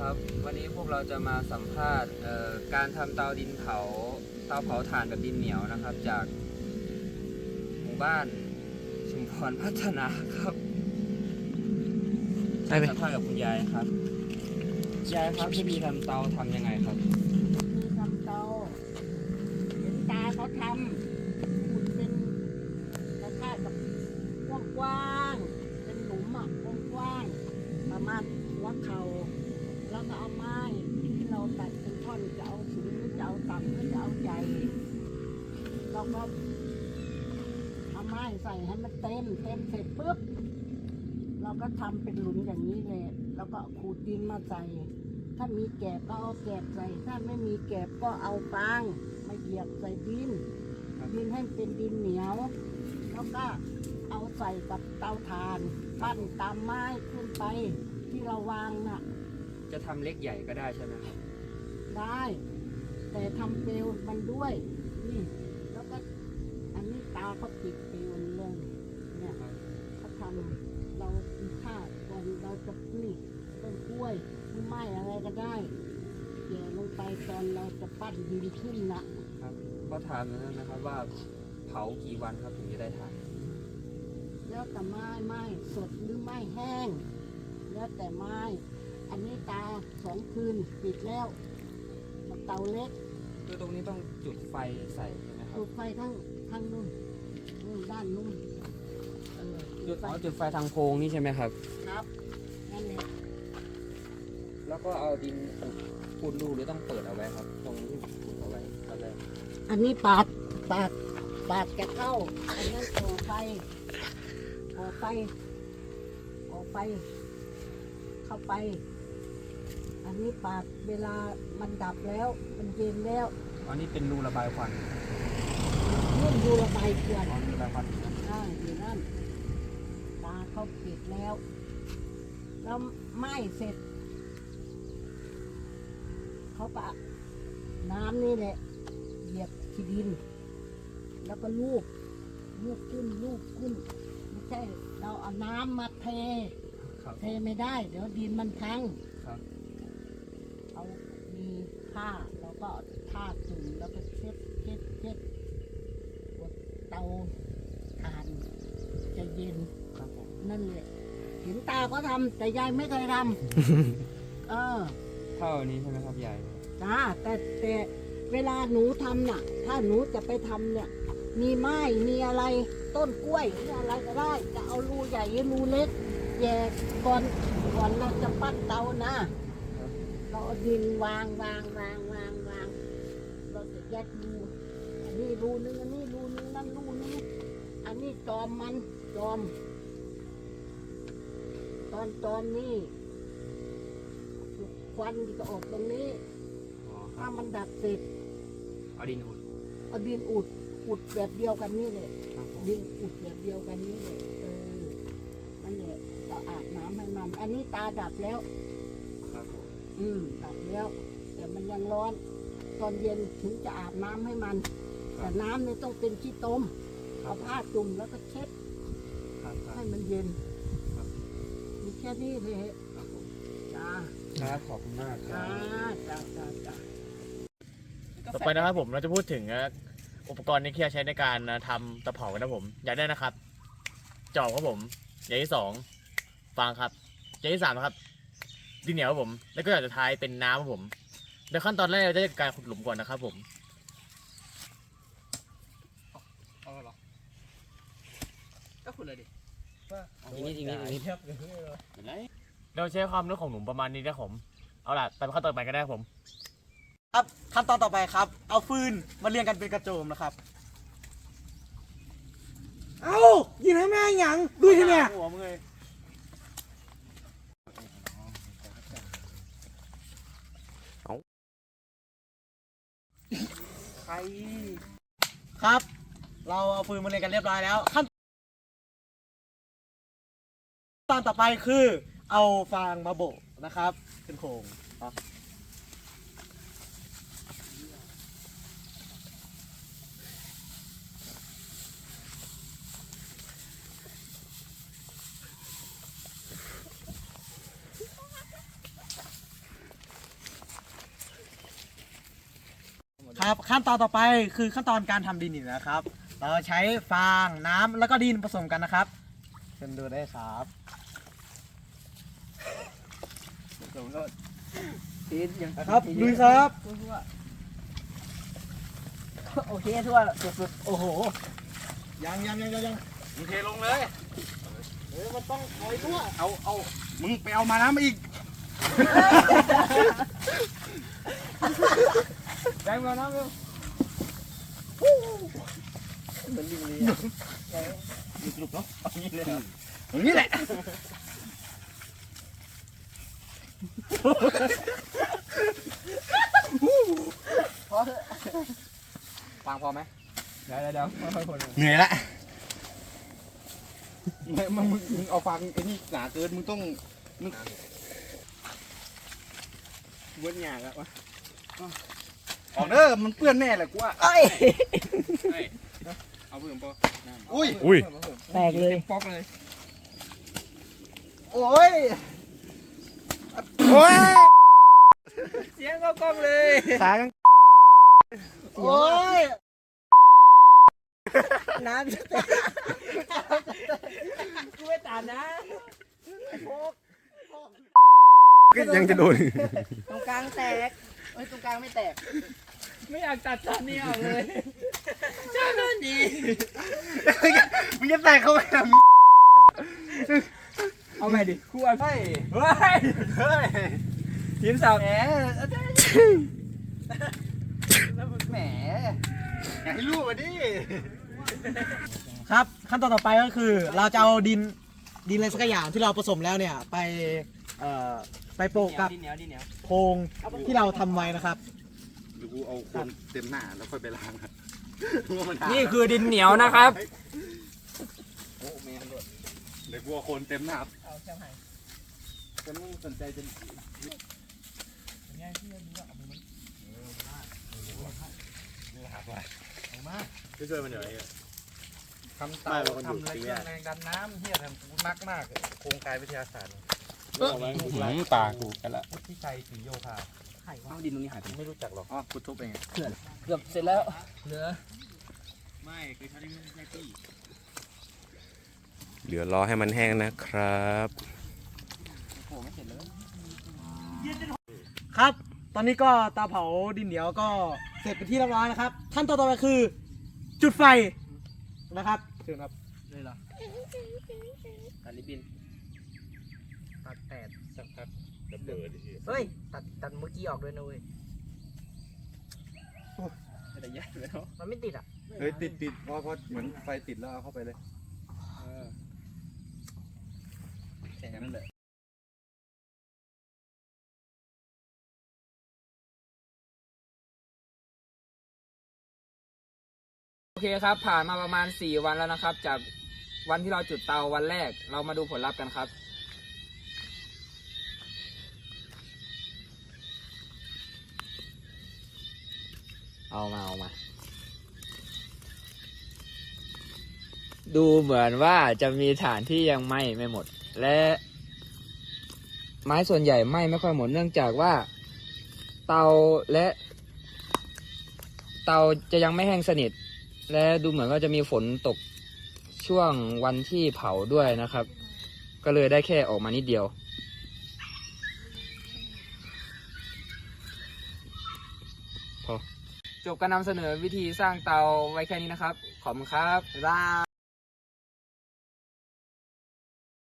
ครับ วันนี้พวกเราจะมาสัมภาษณ์เอ่อการทำเตาดินเผาเตาเผาถ่านแบบดินเหนียวนะครับ จากหมู่บ้านชุมพรพัฒนาครับได้ไหมสัมภาษณ์กับคุณยายครับยายครับวิธีทำเตาทำยังไงครับมีทำเตาเห็นตาเขาทำขุดเป็นคล้ายๆกับกว้างๆเป็นหลุมอะกว้างๆประมาณหัวเข่าแล้ว ก็เอาไม้ที่เราตัดเป็นท่อนจะเอาสูงหรือจะเอาต่ำหรือจะเอาใหญ่เราก็เอาไม้ใส่ให้มันเต็ม เต็มเสร็จปุ๊บเราก็ทำเป็นหลุมอย่างนี้เลยแล้วก็ขูดดินมาใส่ ถ้ามีแกบก็เอาแกบใส่ ถ้าไม่มีแกบก็เอาฟางมาเหยียบใส่ดิน ดินให้เป็นดินเหนียว แล้วก็เอาใส่กับเตาถ่าน ปั้นตามไม้ขึ้นไปที่เราวางน่ะ จะทำเล็กใหญ่ก็ได้ใช่ไหมครับ ได้ แต่ทำเปลวมันด้วย นี่ แล้วก็ อันนี้ตาเขาปิดเปลวมันเลยเนี่ยเขาทำเราถ้าก่อนเราจะนี่ต้นกล้วยหรือไม้อะไรก็ได้แย่ลงไปตอนเราจะปั้นดินขึ้นนะครับก็ถามนะครับว่าเผากี่วันครับถึงจะได้ถ่านแล้วแต่ไม้ไม้สดหรือไม้แห้ง แล้วแต่ไม้ อันนี้ตาสองคืนปิดแล้วเตาเล็กคือตรงนี้ต้องจุดไฟใส่ใช่ไหมครัจุบดไฟทั้งทั้งนู่นนู่นด้านนู่นเออจุดอ๋อจุดไฟทางโพรงนี่ใช่ไหมครับ ครับนั่นแหละแล้วก็เอาดินขุดขุดรูหรือต้องเปิดเอาไว้ครับ ตรงที่ขุดเอาไว้ตอนแรกอันนี้ปาดปาดปาดจะเข้าอันนั้นก่อไฟก่อไฟก่อไฟเข้าไป อันนี้ปาดเวลามันดับแล้ว มันเย็นแล้วอันนี้เป็นรูระบายควันนุ่นดูระบายเกลือนอ๋อรูระบายควันอยู่นะอ่าอยู่นั่นตาเขาปิดแล้ว แล้วไหม้เสร็จ เขาปะน้ำนี่แหละเหยียบที่ดิน แล้วก็ลูบลูบขึ้นลูบขึ้น ไม่ใช่ เราเอาน้ำมาเทครับเทไม่ได้ เดี๋ยวดินมันพังครับเอามี ผ้าแล้วก็เอาผ้าจุ่มแล้วก็เช็ดเช็ดเช็ดหัวเตาถ่านจะเย็นครับผมนั่นแหละเห็นตาก็ทำแต่ยายไม่เคยทำ เออเท่านี้ใช่ไหมครับยายจ้าแต่แต่เวลาหนูทำน่ะ ถ้าหนูจะไปทำเนี่ย มีไม้มีอะไรต้นกล้วยหรืออะไรก็ได้ จะเอารูใหญ่หรือรูเล็กแยกก่อนก่อนเราจะปั้นเตานะ เราเอาดินวางวางวางวางวางเราจะยัดรูอันนี้รูนึงอันนี้รูนึงนั่นรูนึงอันนี้จอมมันจอม ตอนจอมนี่ควันจะออกตรงนี้ อ๋อคถ้าบมันดับเสร็จเอาดินอุดเอาดินอุดอุดแบบเดียวกันนี่เลย ครับผมดินอุดแบบเดียวกันนี่เลยเออนั่นแหละเราอาบน้ำให้มัน อันนี้ตาดับแล้ว ผมอืมดับแล้ว แต่มันยังร้อน ตอนเย็นถึงจะอาบน้ำให้มัน แต่น้ำนี่ต้องเป็นขี้ต้มครัเอาบผ้าจุ่มแล้วก็เช็ดครับครับ ให้มันเย็นครับ มีแค่นี้เลยครับผมจ้าครับขอบคุณมากคจ้ารับจ้าจ้าจ้า ต่อไปนะครับผมเราจะพูดถึงนะอุปกรณ์ที่ใช้ในการทำตะเผานะครับผม อย่างแรกนะครับ จอบครับผม อย่างที่สองฟางครับ อย่างที่สามนะครับ ดินเหนียวครับผม แล้วก็อย่างสุดท้ายเป็นน้ำครับผมโดยขั้นตอนแรกเราจะการขุดหลุมก่อนนะครับผมเอาเหรอก็คุณเลยดิทีนี้ทีนี้ทีนี้เป็นไรเราใช้ความลึกของหลุมประมาณนี้นะครับผม เอาล่ะไปขั้นตอนต่อไปกันได้ครับผม ครับขั้นตอนต่อไปครับ เอาฟืนมาเรียงกันเป็นกระโจมนะครับ เอายินให้แม่หยังดูที่เนี่ยหัวมึงเลย ใคร ครับ เราเอาฟืนมาเรียงกันเรียบร้อยแล้ว ขั้นตอนต่อไปคือเอาฟางมาโบกนะครับเป็นโครง ครับครับ ขั้นตอนต่อไปคือขั้นตอนการทำดินเหนียวนะครับ เราใช้ฟางน้ำแล้วก็ดินผสมกันนะครับเชิญดูได้ครับทีนยังนะครับลุยครับโอเคทั่วสุดโอ้โหยังยังยังยังยังมึงเทลงเลยเฮ้ยมันต้องคอยด้วยเอาเอามึงไปเอามาน้ำมาอีก แรงมาน้ำเร็วอย่างนี้แหละฟังพอไหมเดี๋ยวเดี๋ยวเดี๋ยวค่อยๆคนเหนื่อยละไม่มึงมึงมึงเอาฟังไอ้นี่หนาเกินมึงต้องมึงเวิร์ดหยาแล้ววะ ออกเด้อมันเปื้อนแน่แหละกูว่าเอ้ยเอาเพิ่มปะอุ้ยอุ้ยแตกเลย ป๊อกเลยโอ้ยโอ้ยเสียงก็กล้องเลยขายังโอ้ยน้ำจะแตกกูไม่ตามนะ ยังจะโดนตรงกลางแตกเอ้ยตรงกลางไม่แตก ไม่อยากตัดตอนนี้ออกเลยเจ้าหน้าที่มึงจะแตกเข้าไปทำเอาใหม่ดิคู่อะเฮ้ยเฮ้ยเฮ้ยทีมสาวแหมแหมอยากให้รู้มาดิครับขั้นตอนต่อไปก็คือเราจะเอาดินดินอะไรสักอย่างที่เราผสมแล้วเนี่ยไปเอ่อ ไปโปะกับดินเหนียวดินเหนียวโครงที่เราทำไว้นะครับเดี๋ยวกูเอาคนเต็มหน้าแล้วค่อยไปล้างครับว่ามันนี่คือดินเหนียวนะครับ โอ้แม่งด้วยเดี๋ยวกูเอาคนเต็มหน้าจะไม่สนใจจะช่วยช่วยมันหน่อยทำเตาทำอะไรเครื่องแรงดันน้ำเฮียทำกูมักมากเลยโครงกายวิทยาศาสตร์ ตากูกันละพุทธิชัยศรีโยธาเอาดินตรงนี้หายไปไม่รู้จักหรอกอ๋อกูทุบเองเกือบเสร็จแล้วเหลือไม่คือใช้ไม่ใช่ที่เหลือรอให้มันแห้งนะครับโอ้ไม่เสร็จเลยครับ ตอนนี้ก็เตาเผาดินเหนียวก็เสร็จเป็นที่เรียบร้อยนะครับขั้นตอนต่อไปคือ จุดไฟนะครับเชิญครับเลยเหรอตัดริบบินตัด แปดสักพักเฮ้ย ตัดตัดเมื่อกี้ออกด้วยนะเว้ยไม่ได้แยกแล้วมันไม่ติดอะเฮ้ยติดติดเพราะเพราะเหมือนไฟติดแล้วเอาเข้าไปเลยแค่นั้นแหละโอเคครับ ผ่านมาประมาณ 4 วันแล้วนะครับ จากวันที่เราจุดเตาวันแรก เรามาดูผลลัพธ์กันครับ เอามาเอามา ดูเหมือนว่าจะมีฐานที่ยังไหม้ไม่หมด และ ไม้ส่วนใหญ่ไหม้ไม่ค่อยหมดเนื่องจากว่า เตาและ เตาจะยังไม่แห้งสนิท และดูเหมือนว่าจะมีฝนตกช่วงวันที่เผาด้วยนะครับ ก็เลยได้แค่ออกมานิดเดียว พอ จบการนำเสนอวิธีสร้างเตาไว้แค่นี้นะครับ ขอบคุณครับ บ๊ายบาย